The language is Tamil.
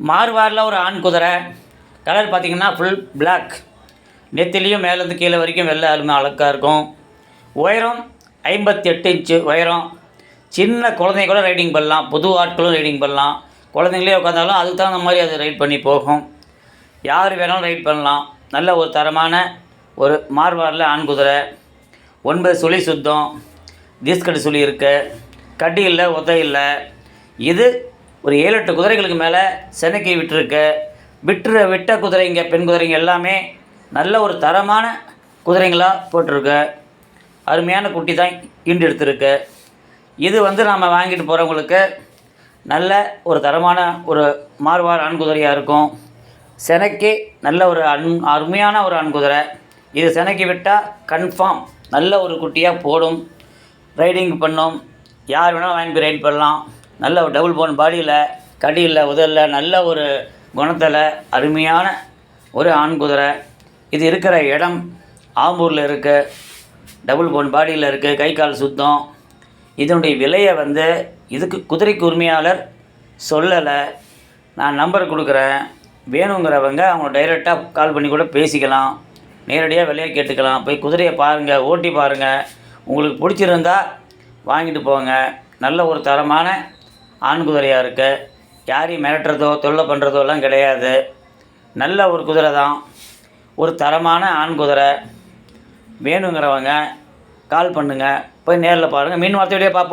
மார்வாரில் ஒரு ஆண் குதிரை. கலர் பார்த்திங்கன்னா ஃபுல் பிளாக் நெத்திலையும் மேலேருந்து கீழே வரைக்கும் வெள்ளை அலுமை அழகாக இருக்கும். உயரம் ஐம்பத்தி எட்டு இன்ச்சு உயரம். சின்ன குழந்தைங்க கூட ரைடிங் பண்ணலாம். புது ஆட்களும் ரைடிங் பண்ணலாம். குழந்தைங்களே உட்காந்தாலும் அதுக்கு தகுந்த மாதிரி அது ரைட் பண்ணி போகும். யார் வேணாலும் ரைட் பண்ணலாம். நல்ல ஒரு தரமான ஒரு மார்வாரில் ஆண் குதிரை. ஒன்பது சுழி சுத்தம். தீஸ்கட்டு சுழி இருக்குது கட்டி இல்லை ஒத்தை இல்லை. இது ஒரு ஏழு எட்டு குதிரைகளுக்கு மேலே செனக்கி விட்டுருக்கு விட்டுற விட்ட குதிரைங்க பெண் குதிரைங்க எல்லாமே நல்ல ஒரு தரமான குதிரைங்களாக போட்டிருக்கு. அருமையான குட்டி தான் ஈண்டு எடுத்திருக்கு. இது வந்து நாம் வாங்கிட்டு போகிறவங்களுக்கு நல்ல ஒரு தரமான ஒரு மார்வார் ஆண் குதிரையாக இருக்கும். செனக்கி நல்ல ஒரு அன் அருமையான ஒரு ஆண் குதிரை. இது செனக்கி விட்டால் கன்ஃபார்ம் நல்ல ஒரு குட்டியாக போடும். ரைடிங் பண்ணும். யார் வேணாலும் வாங்கி போய் ரைட் பண்ணலாம். நல்ல ஒரு டபுள் போன் பாடியில் கடியில் உதலில் நல்ல ஒரு குணத்தில் அருமையான ஒரு ஆண் குதிரை. இது இருக்கிற இடம் ஆம்பூரில் இருக்குது டபுள் போன் பாடியில் இருக்குது கை கால் சுத்தம். இதனுடைய விலையை வந்து இதுக்கு குதிரைக்கு உரிமையாளர் சொல்லலை. நான் நம்பர் கொடுக்குறேன். வேணுங்கிறவங்க அவங்க டைரெக்டாக கால் பண்ணி கூட பேசிக்கலாம். நேரடியாக விலையை கேட்டுக்கலாம். போய் குதிரையை பாருங்கள் ஓட்டி பாருங்கள் உங்களுக்கு பிடிச்சிருந்தா வாங்கிட்டு போங்க. நல்ல ஒரு தரமான ஆண் குதிரையாக இருக்குது யாரையும் மிரட்டுறதோ தொல்லை பண்ணுறதோ எல்லாம் கிடையாது. நல்ல ஒரு குதிரை தான். ஒரு தரமான ஆண் குதிரை. வேணுங்கிறவங்க கால் பண்ணுங்கள் போய் நேரில் பாருங்கள் மீன் வார்த்தையோடய பார்ப்போம்.